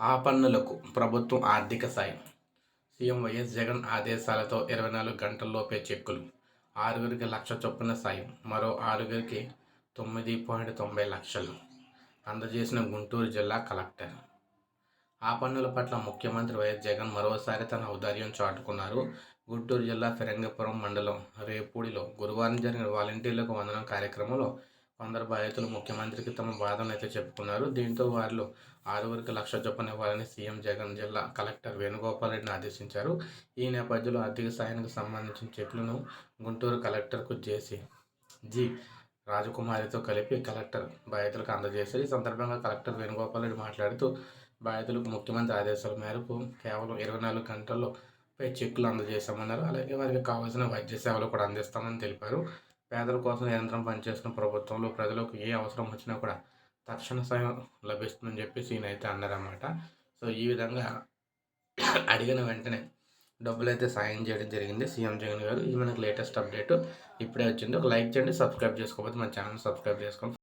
ఆపన్నులకు ప్రభుత్వం ఆర్థిక సాయం. సీఎం వైఎస్ జగన్ ఆదేశాలతో ఇరవై నాలుగు గంటల్లోపే చెక్కులు. ఆరుగురికి లక్ష చొప్పున సాయం. మరో ఆరుగురికి తొమ్మిది పాయింట్ తొంభై లక్షలు. అందజేసిన గుంటూరు జిల్లా కలెక్టర్. ఆ పన్నుల పట్ల ముఖ్యమంత్రి వైఎస్ జగన్ మరోసారి తన ఔదార్యం చాటుకున్నారు. గుంటూరు జిల్లా ఫిరంగపురం మండలం రేపూడిలో గురువారం జరిగిన వాలంటీర్లకు వందనం కార్యక్రమంలో కొందరు బాధితులు ముఖ్యమంత్రికి తమ బాధను అయితే చెప్పుకున్నారు. దీంతో వారిలో ఆరుగురికి లక్ష చొప్పున ఇవ్వాలని సీఎం జగన్ జిల్లా కలెక్టర్ వేణుగోపాల్ రెడ్డిని ఆదేశించారు. ఈ నేపథ్యంలో ఆర్థిక సాయానికి సంబంధించిన చెక్లను గుంటూరు కలెక్టర్కు జేసి జి రాజకుమారితో కలిపి కలెక్టర్ బాధితులకు అందజేశారు. ఈ సందర్భంగా కలెక్టర్ వేణుగోపాల్ రెడ్డి మాట్లాడుతూ బాధితులకు ముఖ్యమంత్రి ఆదేశాల మేరకు కేవలం ఇరవై నాలుగు గంటల్లో పై చెక్కులు అందజేశామన్నారు. అలాగే వారికి కావాల్సిన వైద్య సేవలు కూడా అందిస్తామని తెలిపారు. పేదల కోసం నిరంతరం పనిచేస్తున్న ప్రభుత్వంలో ప్రజలకు ఏ అవసరం వచ్చినా కూడా తక్షణ సాయం లభిస్తుందని చెప్పేసి ఈయన అయితే అన్నారన్నమాట. సో ఈ విధంగా అడిగిన వెంటనే డబ్బులు అయితే సాయం చేయడం జరిగింది సీఎం జగన్ గారు. ఇది మనకు లేటెస్ట్ అప్డేట్. ఇప్పుడే వచ్చింది. ఒక లైక్ చేయండి సబ్స్క్రైబ్ చేసుకోకపోతే మన ఛానల్ సబ్స్క్రైబ్ చేసుకోండి.